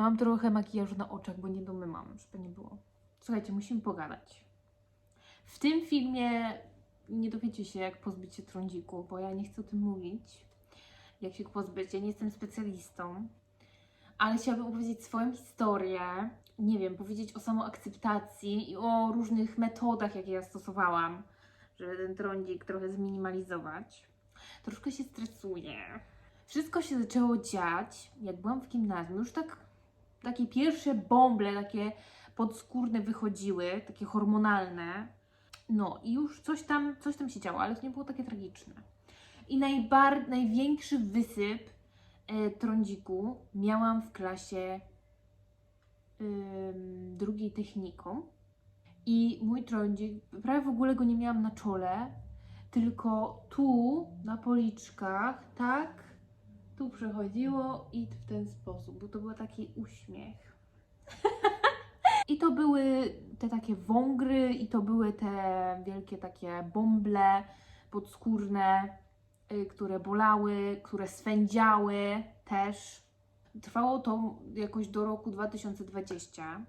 Mam trochę makijażu na oczach, bo nie domymam, żeby nie było. Słuchajcie, musimy pogadać. W tym filmie nie dowiecie się, jak pozbyć się trądziku, bo ja nie chcę o tym mówić. Jak się go pozbyć, ja nie jestem specjalistą. Ale chciałabym opowiedzieć swoją historię, nie wiem, powiedzieć o samoakceptacji i o różnych metodach, jakie ja stosowałam, żeby ten trądzik trochę zminimalizować. Troszkę się stresuję. Wszystko się zaczęło dziać, jak byłam w gimnazjum. Już tak, takie pierwsze bąble, takie podskórne wychodziły, takie hormonalne. No i już coś tam, coś tam się działo, ale to nie było takie tragiczne. I najbar, największy wysyp e, trądziku miałam w klasie drugiej techniką. I mój trądzik, prawie w ogóle go nie miałam na czole, tylko tu, na policzkach, tak, tu przechodziło i w ten sposób, bo to był taki uśmiech. I to były te takie wągry, i to były te wielkie takie bąble podskórne, y, które bolały, które swędziały też. Trwało to jakoś do roku 2020,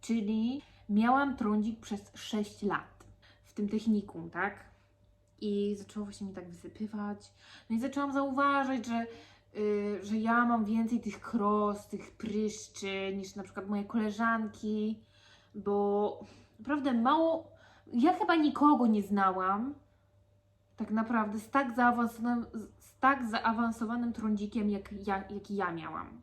czyli miałam trądzik przez 6 lat w tym technikum, tak? I zaczęło się mi tak wysypywać. No i zaczęłam zauważać, że, y, że ja mam więcej tych kros, tych pryszczy niż na przykład moje koleżanki, bo naprawdę mało. Ja chyba nikogo nie znałam, tak naprawdę, z tak zaawansowanym, z tak zaawansowanym trądzikiem, jak ja, jaki ja miałam.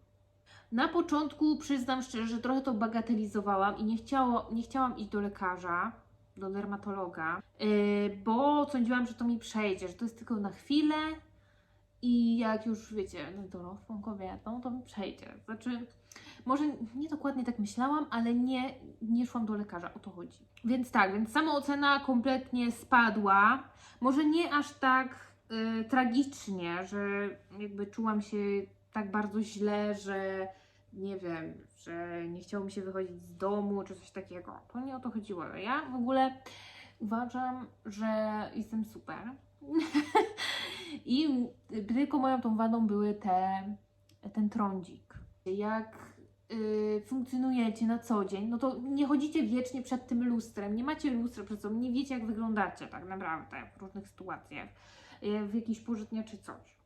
Na początku przyznam szczerze, że trochę to bagatelizowałam i nie, chciało, nie chciałam iść do lekarza, do dermatologa, yy, bo sądziłam, że to mi przejdzie, że to jest tylko na chwilę i jak już wiecie, no, dorosłą kobietą, to mi przejdzie. Znaczy, może nie dokładnie tak myślałam, ale nie, nie szłam do lekarza, o to chodzi. Więc tak, więc samoocena kompletnie spadła. Może nie aż tak y, tragicznie, że jakby czułam się tak bardzo źle, że nie wiem, że nie chciało mi się wychodzić z domu czy coś takiego. To nie o to chodziło. Ja w ogóle uważam, że jestem super. I tylko moją tą wadą były te, ten trądzik. Jak y, funkcjonujecie na co dzień, no to nie chodzicie wiecznie przed tym lustrem, nie macie lustra przed sobą, nie wiecie jak wyglądacie tak naprawdę w różnych sytuacjach, y, w jakiejś pożytnie czy coś.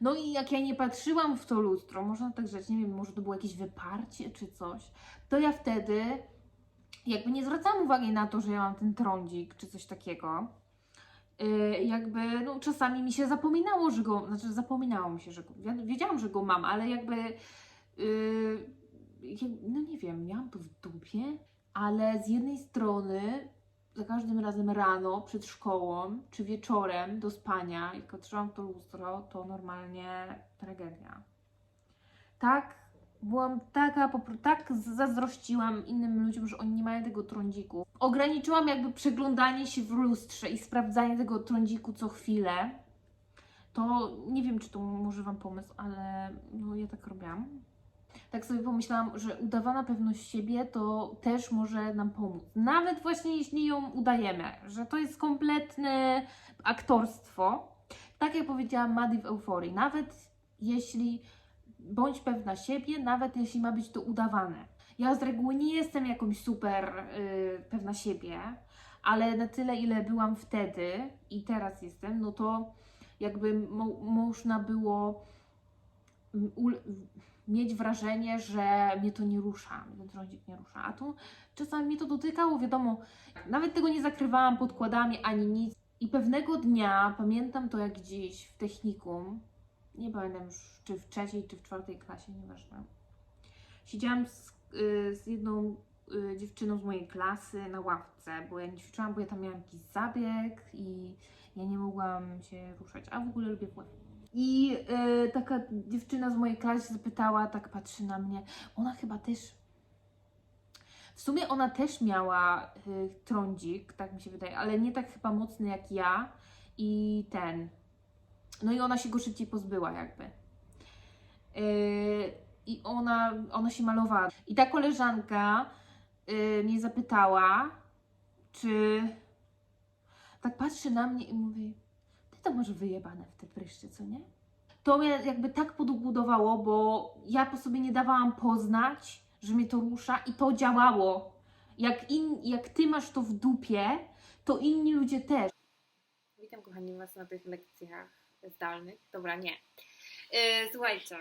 No i jak ja nie patrzyłam w to lustro, można tak rzec, nie wiem, może to było jakieś wyparcie czy coś, to ja wtedy jakby nie zwracałam uwagi na to, że ja mam ten trądzik czy coś takiego. Y, jakby, no czasami mi się zapominało, że go, znaczy zapominało mi się, że go, wiedziałam, że go mam, ale jakby, y, jak- no nie wiem, miałam to w dupie, ale z jednej strony za każdym razem rano przed szkołą, czy wieczorem do spania, jak patrzyłam to lustro, to normalnie tragedia. Tak, byłam taka, tak zazdrościłam innym ludziom, że oni nie mają tego trądziku. Ograniczyłam jakby przeglądanie się w lustrze i sprawdzanie tego trądziku co chwilę. To nie wiem, czy to może Wam pomysł, ale no ja tak robiłam. Tak sobie pomyślałam, że udawana pewność siebie to też może nam pomóc. Nawet właśnie jeśli ją udajemy, że to jest kompletne aktorstwo. Tak jak powiedziała Maddie w Euforii, nawet jeśli bądź pewna siebie, nawet jeśli ma być to udawane. Ja z reguły nie jestem jakąś super y, pewna siebie, ale na tyle, ile byłam wtedy i teraz jestem, no to jakby mo- można było mieć wrażenie, że mnie to nie rusza, ten trądzik nie rusza. A tu czasami mnie to dotykało, wiadomo, nawet tego nie zakrywałam podkładami ani nic. I pewnego dnia, pamiętam to jak dziś w technikum, nie pamiętam już czy w trzeciej, czy w czwartej klasie, nieważne. Siedziałam z, y, z jedną y, dziewczyną z mojej klasy na ławce, bo ja nie ćwiczyłam, bo ja tam miałam jakiś zabieg i ja nie mogłam się ruszać, a w ogóle lubię pływać. I y, taka dziewczyna z mojej klasy zapytała, tak patrzy na mnie, ona chyba też. W sumie ona też miała y, trądzik, tak mi się wydaje, ale nie tak chyba mocny jak ja. I ten. No i ona się go szybciej pozbyła, jakby. Yy, I ona, ona się malowała. I ta koleżanka yy, mnie zapytała, czy. Tak patrzy na mnie i mówi: Ty to może wyjebane w te pryszcze, co nie? to mnie jakby tak podbudowało, bo ja po sobie nie dawałam poznać, że mnie to rusza i to działało. Jak, in, jak ty masz to w dupie, to inni ludzie też. Witam kochani Was na tych lekcjach zdalnych. Dobra, nie. E, słuchajcie,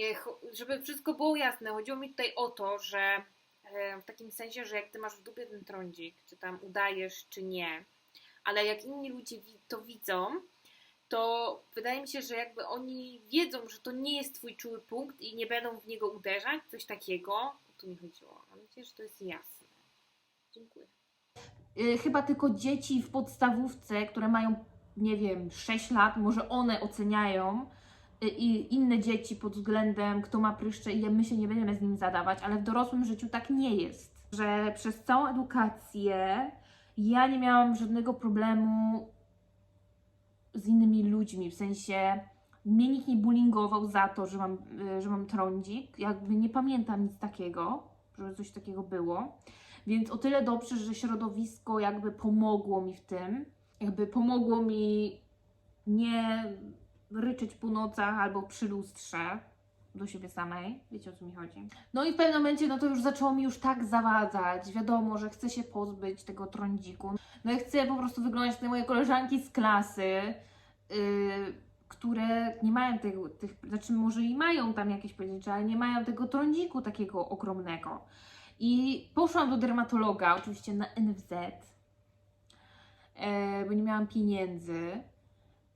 e, żeby wszystko było jasne, chodziło mi tutaj o to, że e, w takim sensie, że jak Ty masz w dupie ten trądzik, czy tam udajesz, czy nie, ale jak inni ludzie to widzą, to wydaje mi się, że jakby oni wiedzą, że to nie jest Twój czuły punkt i nie będą w niego uderzać, coś takiego, to mi chodziło. Mam nadzieję, że to jest jasne. Dziękuję. Chyba tylko dzieci w podstawówce, które mają, nie wiem, 6 lat, może one oceniają y, i inne dzieci pod względem, kto ma pryszcze i my się nie będziemy z nim zadawać, ale w dorosłym życiu tak nie jest. Że przez całą edukację ja nie miałam żadnego problemu z innymi ludźmi, w sensie mnie nikt nie bullyingował za to, że mam, y, że mam trądzik. Jakby nie pamiętam nic takiego, żeby coś takiego było. Więc o tyle dobrze, że środowisko jakby pomogło mi w tym. Jakby pomogło mi nie ryczeć po nocach albo przy lustrze do siebie samej. Wiecie o co mi chodzi. No i w pewnym momencie no to już zaczęło mi już tak zawadzać. Wiadomo, że chcę się pozbyć tego trądziku. No i chcę po prostu wyglądać te moje koleżanki z klasy, yy, które nie mają tego, tych, znaczy może i mają tam jakieś pojedyncze, ale nie mają tego trądziku takiego ogromnego. I poszłam do dermatologa, oczywiście na NFZ, bo nie miałam pieniędzy,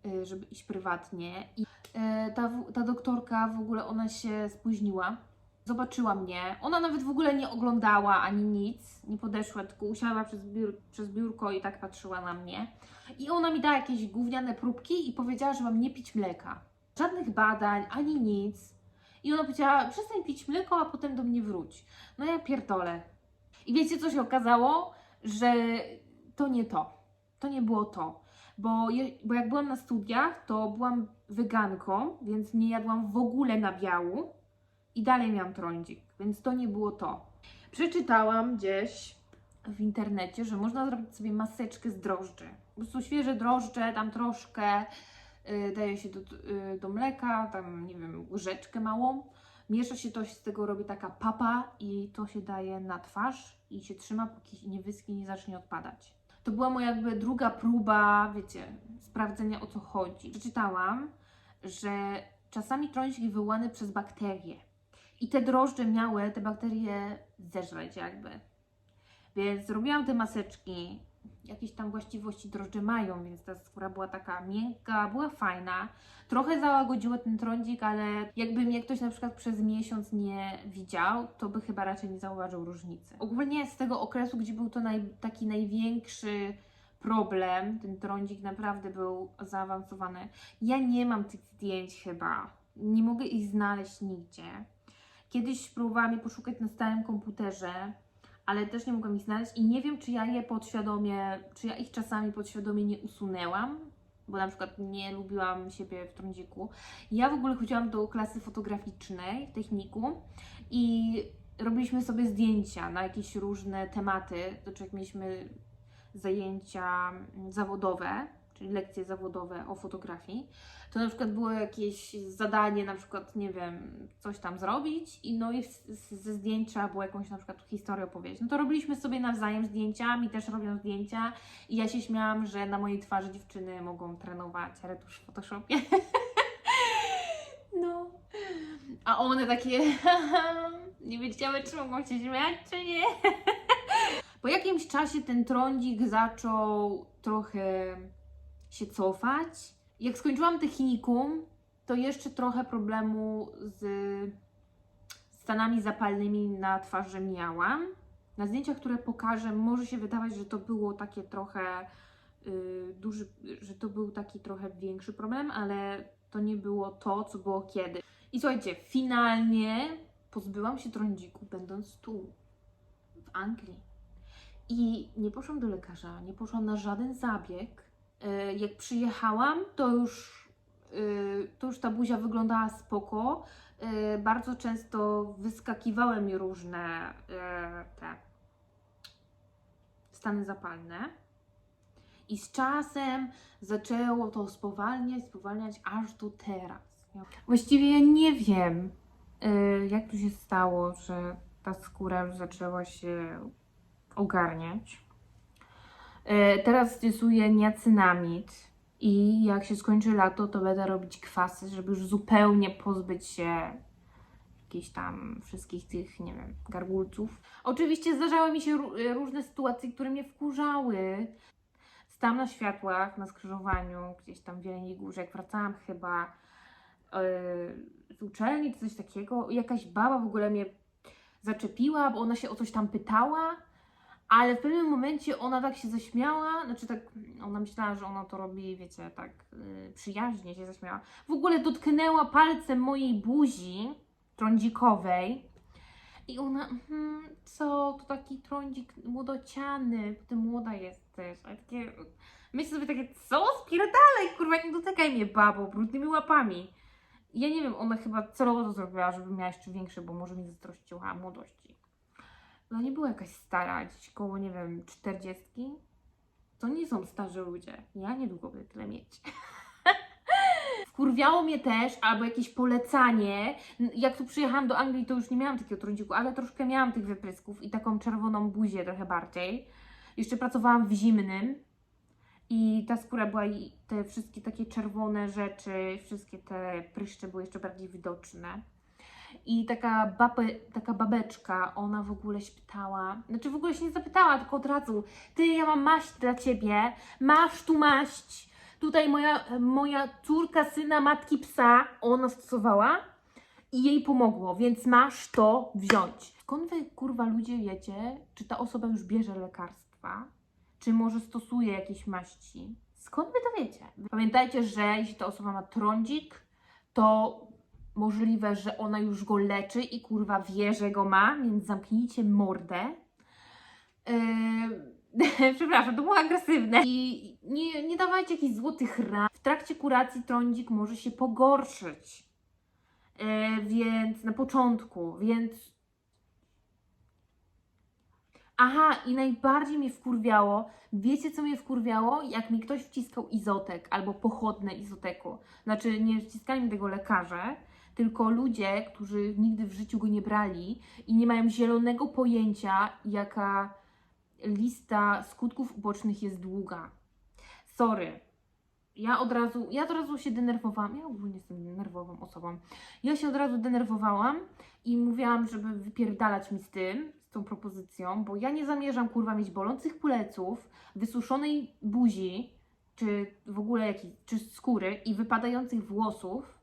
e, żeby iść prywatnie. I e, ta, ta doktorka w ogóle, ona się spóźniła. Zobaczyła mnie. Ona nawet w ogóle nie oglądała ani nic. Nie podeszła, tylko usiadła przez, biur, przez biurko i tak patrzyła na mnie. I ona mi dała jakieś gówniane próbki i powiedziała, że mam nie pić mleka. Żadnych badań, ani nic. I ona powiedziała, przestań pić mleko, a potem do mnie wróć. No ja pierdolę. I wiecie, co się okazało? Że to nie to. To nie było to. Bo, je, bo jak byłam na studiach, to byłam weganką, więc nie jadłam w ogóle nabiału i dalej miałam trądzik, więc to nie było to. Przeczytałam gdzieś w internecie, że można zrobić sobie maseczkę z drożdży. Po prostu świeże drożdże, tam troszkę y, daje się do, y, do mleka, tam nie wiem, łyżeczkę małą. Miesza się to, z tego robi taka papa i to się daje na twarz i się trzyma, póki nie wyschnie, nie zacznie odpadać. To była moja jakby druga próba, wiecie, sprawdzenia o co chodzi. Przeczytałam, że czasami trądzik wywołany przez bakterie. I te drożdże miały te bakterie zeżreć jakby. Więc zrobiłam te maseczki. Jakieś tam właściwości drożdże mają, więc ta skóra była taka miękka, była fajna. Trochę załagodziło ten trądzik, ale jakby mnie ktoś na przykład przez miesiąc nie widział, to by chyba raczej nie zauważył różnicy. Ogólnie z tego okresu, gdzie był to naj, taki największy problem, ten trądzik naprawdę był zaawansowany. Ja nie mam tych zdjęć chyba. Nie mogę ich znaleźć nigdzie. Kiedyś próbowałam je poszukać na starym komputerze, ale też nie mogłam ich znaleźć i nie wiem, czy ja je podświadomie, czy ja ich czasami podświadomie nie usunęłam, bo na przykład nie lubiłam siebie w trądziku. Ja w ogóle chodziłam do klasy fotograficznej w techniku i robiliśmy sobie zdjęcia na jakieś różne tematy, znaczy jak mieliśmy zajęcia zawodowe, czyli lekcje zawodowe o fotografii, to na przykład było jakieś zadanie, na przykład, nie wiem, coś tam zrobić i no i ze zdjęć trzeba było jakąś na przykład historię opowiedzieć. No to robiliśmy sobie nawzajem zdjęcia, mi też robią zdjęcia i ja się śmiałam, że na mojej twarzy dziewczyny mogą trenować retusz w Photoshopie. No. A one takie nie wiedziały, czy mogą się śmiać, czy nie. Po jakimś czasie ten trądzik zaczął trochę się cofać. Jak skończyłam technikum, to jeszcze trochę problemu z stanami zapalnymi na twarzy miałam. Na zdjęciach, które pokażę, może się wydawać, że to było takie trochę y, duży, że to był taki trochę większy problem, ale to nie było to, co było kiedyś. I słuchajcie, finalnie pozbyłam się trądziku, będąc tu, w Anglii. I nie poszłam do lekarza, nie poszłam na żaden zabieg. E, Jak przyjechałam, to już, y, to już ta buzia wyglądała spoko. E, Bardzo często wyskakiwały mi różne e, te stany zapalne. I z czasem zaczęło to spowalniać, spowalniać aż do teraz. Właściwie ja nie wiem, jak to się stało, że ta skóra już zaczęła się ogarniać. Y, Teraz stosuję niacynamid i jak się skończy lato, to będę robić kwasy, żeby już zupełnie pozbyć się jakichś tam wszystkich tych, nie wiem, gargulców. Oczywiście zdarzały mi się y, różne sytuacje, które mnie wkurzały. Stałam na światłach, na skrzyżowaniu, gdzieś tam w Jeleniej Górze, jak wracałam chyba yy, z uczelni czy coś takiego. Jakaś baba w ogóle mnie zaczepiła, bo ona się o coś tam pytała, ale w pewnym momencie ona tak się zaśmiała, znaczy tak, ona myślała, że ona to robi, wiecie, tak yy, przyjaźnie się zaśmiała. W ogóle dotknęła palcem mojej buzi trądzikowej i ona, hmm, co, to taki trądzik młodociany, ty młoda jesteś, a takie, myślę sobie takie, co, spierdalaj, kurwa, nie dotykaj mnie babo, brudnymi łapami. Ja nie wiem, ona chyba celowo to zrobiła, żeby miała jeszcze większe, bo może mi zazdrościła młodości. No nie była jakaś stara, gdzieś koło, nie wiem, czterdziestki. To nie są starzy ludzie. Ja niedługo będę tyle mieć. Wkurwiało mnie też, albo jakieś polecanie. Jak tu przyjechałam do Anglii, to już nie miałam takiego trądziku, ale troszkę miałam tych wyprysków i taką czerwoną buzię trochę bardziej. Jeszcze pracowałam w zimnym i ta skóra była i te wszystkie takie czerwone rzeczy, wszystkie te pryszcze były jeszcze bardziej widoczne. I taka, babę, taka babeczka, ona w ogóle się pytała, znaczy w ogóle się nie zapytała, tylko od razu, ty, ja mam maść dla ciebie, masz tu maść. Tutaj moja, moja córka, syna, matki psa, ona stosowała i jej pomogło, więc masz to wziąć. Skąd wy, kurwa, ludzie wiecie, czy ta osoba już bierze lekarstwa, czy może stosuje jakieś maści? Skąd wy to wiecie? Pamiętajcie, że jeśli ta osoba ma trądzik, to możliwe, że ona już go leczy i kurwa wie, że go ma, więc zamknijcie mordę. Yy, przepraszam, to było agresywne. I nie, nie dawajcie jakichś złotych rad. W trakcie kuracji trądzik może się pogorszyć. Yy, więc na początku, więc. Aha, i najbardziej mnie wkurwiało, wiecie co mnie wkurwiało? Jak mi ktoś wciskał izotek albo pochodne izoteku. Znaczy, nie wciskali mi tego lekarze, tylko ludzie, którzy nigdy w życiu go nie brali i nie mają zielonego pojęcia, jaka lista skutków ubocznych jest długa. Sorry. Ja od razu, ja od razu się denerwowałam. Ja ogólnie jestem nerwową osobą. Ja się od razu denerwowałam i mówiłam, żeby wypierdalać mi z tym, z tą propozycją, bo ja nie zamierzam kurwa mieć bolących pleców, wysuszonej buzi, czy w ogóle jakiej, czy skóry i wypadających włosów,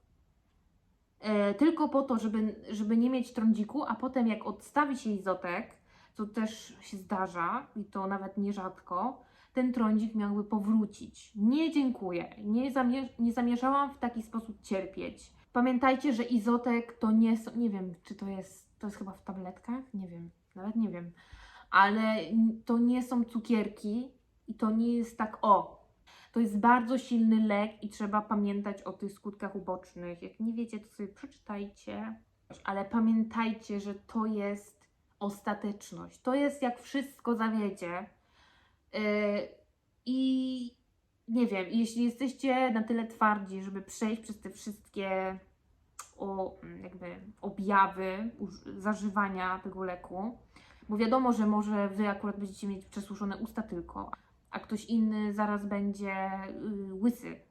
tylko po to, żeby, żeby nie mieć trądziku, a potem jak odstawi się izotek, co też się zdarza i to nawet nierzadko, ten trądzik miałby powrócić. Nie dziękuję. Nie, zamierz- nie zamierzałam w taki sposób cierpieć. Pamiętajcie, że izotek to nie są, nie wiem, czy to jest, to jest chyba w tabletkach? Nie wiem, nawet nie wiem. Ale to nie są cukierki i to nie jest tak o. To jest bardzo silny lek i trzeba pamiętać o tych skutkach ubocznych. Jak nie wiecie, to sobie przeczytajcie. Ale pamiętajcie, że to jest ostateczność. To jest jak wszystko zawiedzie. Yy, I nie wiem, jeśli jesteście na tyle twardzi, żeby przejść przez te wszystkie o, jakby objawy zażywania tego leku, bo wiadomo, że może wy akurat będziecie mieć przesuszone usta tylko, a ktoś inny zaraz będzie y, łysy.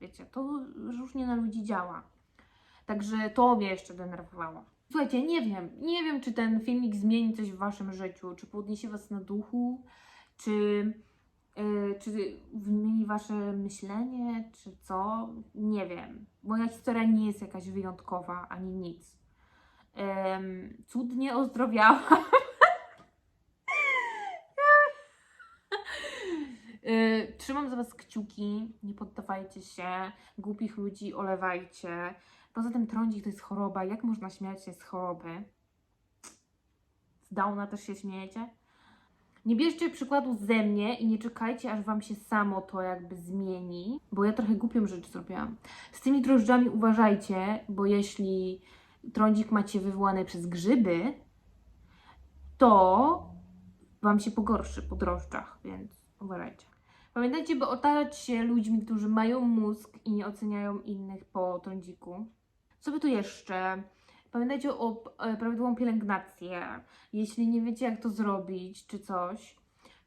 Wiecie, to różnie na ludzi działa. Także to mnie jeszcze denerwowało. Słuchajcie, nie wiem, nie wiem, czy ten filmik zmieni coś w waszym życiu, czy podniesie was na duchu, czy, yy, czy zmieni wasze myślenie, czy co. Nie wiem. Moja historia nie jest jakaś wyjątkowa ani nic. Ym, cudnie ozdrowiałam. Yy, Trzymam za Was kciuki, nie poddawajcie się, głupich ludzi olewajcie. Poza tym trądzik to jest choroba. Jak można śmiać się z choroby? Z Downa też się śmiejecie? Nie bierzcie przykładu ze mnie i nie czekajcie, aż Wam się samo to jakby zmieni, bo ja trochę głupią rzecz zrobiłam. Z tymi drożdżami uważajcie, bo jeśli trądzik macie wywołany przez grzyby, to Wam się pogorszy po drożdżach, więc uważajcie. Pamiętajcie, by otaczać się ludźmi, którzy mają mózg i nie oceniają innych po trądziku. Co by tu jeszcze? Pamiętajcie o e, prawidłową pielęgnację. Jeśli nie wiecie, jak to zrobić, czy coś,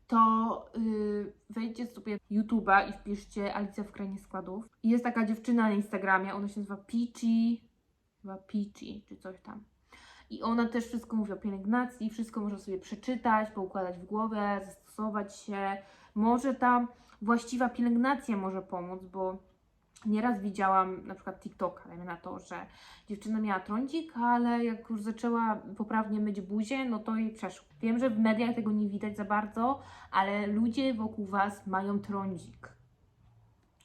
to yy, wejdźcie sobie YouTube'a i wpiszcie Alicja w Krainie Składów. Jest taka dziewczyna na Instagramie, ona się nazywa Peachy, chyba Peachy, czy coś tam. I ona też wszystko mówi o pielęgnacji, wszystko można sobie przeczytać, poukładać w głowę, zastosować się. Może ta właściwa pielęgnacja może pomóc, bo nieraz widziałam na przykład TikToka, na to, że dziewczyna miała trądzik, ale jak już zaczęła poprawnie myć buzię, no to jej przeszło. Wiem, że w mediach tego nie widać za bardzo, ale ludzie wokół Was mają trądzik.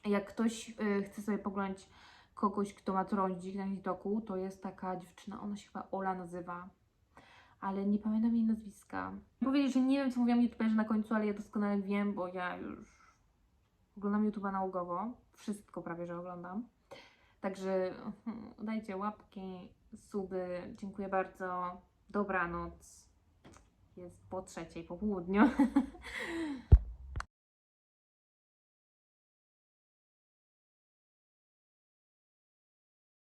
Jak ktoś y, chce sobie poglądać kogoś, kto ma trądzik na TikToku, to jest taka dziewczyna, ona się chyba Ola nazywa, ale nie pamiętam jej nazwiska. Powiedzieć, że nie wiem, co mówiłam youtuberzy na końcu, ale ja doskonale wiem, bo ja już oglądam YouTube'a nałogowo. Wszystko prawie, że oglądam. Także dajcie łapki, suby. Dziękuję bardzo. Dobranoc. Jest po trzeciej, po południu.